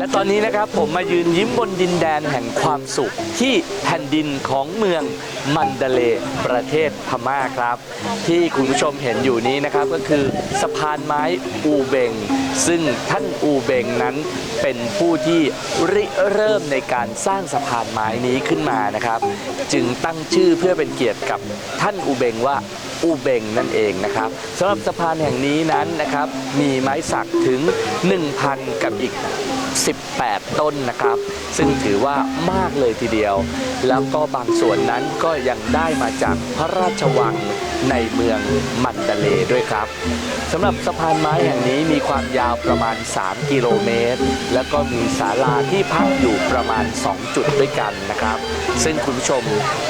และตอนนี้นะครับผมมายืนยิ้มบนดินแดนแห่งความสุข ที่แผ่นดินของเมืองมันดาเลประเทศพม่าครับ ที่คุณผู้ชมเห็นอยู่นี้นะครับก็คือสะพานไม้อูเบง ซึ่งท่านอูเบงนั้นเป็นผู้ที่ริเริ่มในการสร้างสะพานไม้นี้ขึ้นมานะครับ จึงตั้งชื่อเพื่อเป็นเกียรติกับท่านอูเบงว่าอูเบงนั่นเองนะครับสำหรับสะพานแห่งนี้นั้นนะครับมีไม้สักถึง 1,000 กับอีก 18 ต้นนะครับ ซึ่งถือว่ามากเลยทีเดียว แล้วก็บางส่วนนั้นก็ยังได้มาจากพระราชวังในเมืองมันดาเลด้วยครับสำหรับสะพานไม้แห่งนี้มีความยาวประมาณ 3 กิโลเมตร แล้วก็มีศาลาที่พักอยู่ประมาณ 2 จุดด้วยกันนะครับ ซึ่งคุณผู้ชม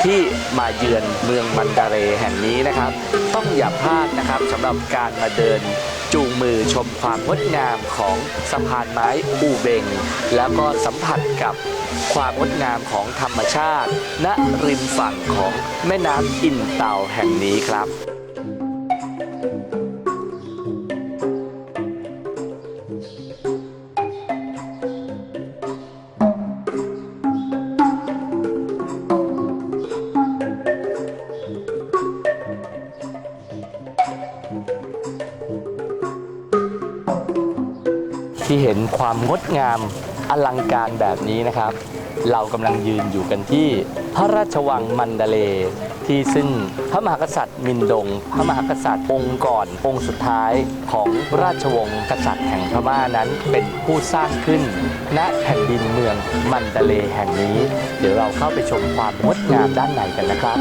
ที่มาเยือนเมืองมันดาเลแห่งนี้นะครับ ต้องอย่าพลาดนะครับสำหรับการมาเดิน จูงมือชมความงดงามของสะพานไม้อูเบง แล้วก็สัมผัสกับความงดงามของธรรมชาติ ณริมฝั่งของแม่น้ำอินเตาแห่งนี้ครับ ที่เห็นความงดงามอลังการแบบนี้นะครับ เรากำลังยืนอยู่กันที่พระราชวังมันดาเล ที่ซึ่งพระมหากษัตริย์มินดง พระมหากษัตริย์องค์ก่อนองค์สุดท้ายของราชวงศ์กษัตริย์แห่งพม่านั้นเป็นผู้สร้างขึ้น ณแผ่นดินเมืองมันดาเลแห่งนี้ เดี๋ยวเราเข้าไปชมความงดงามด้านในกันนะครับ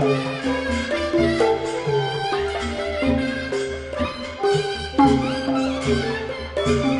Thank you.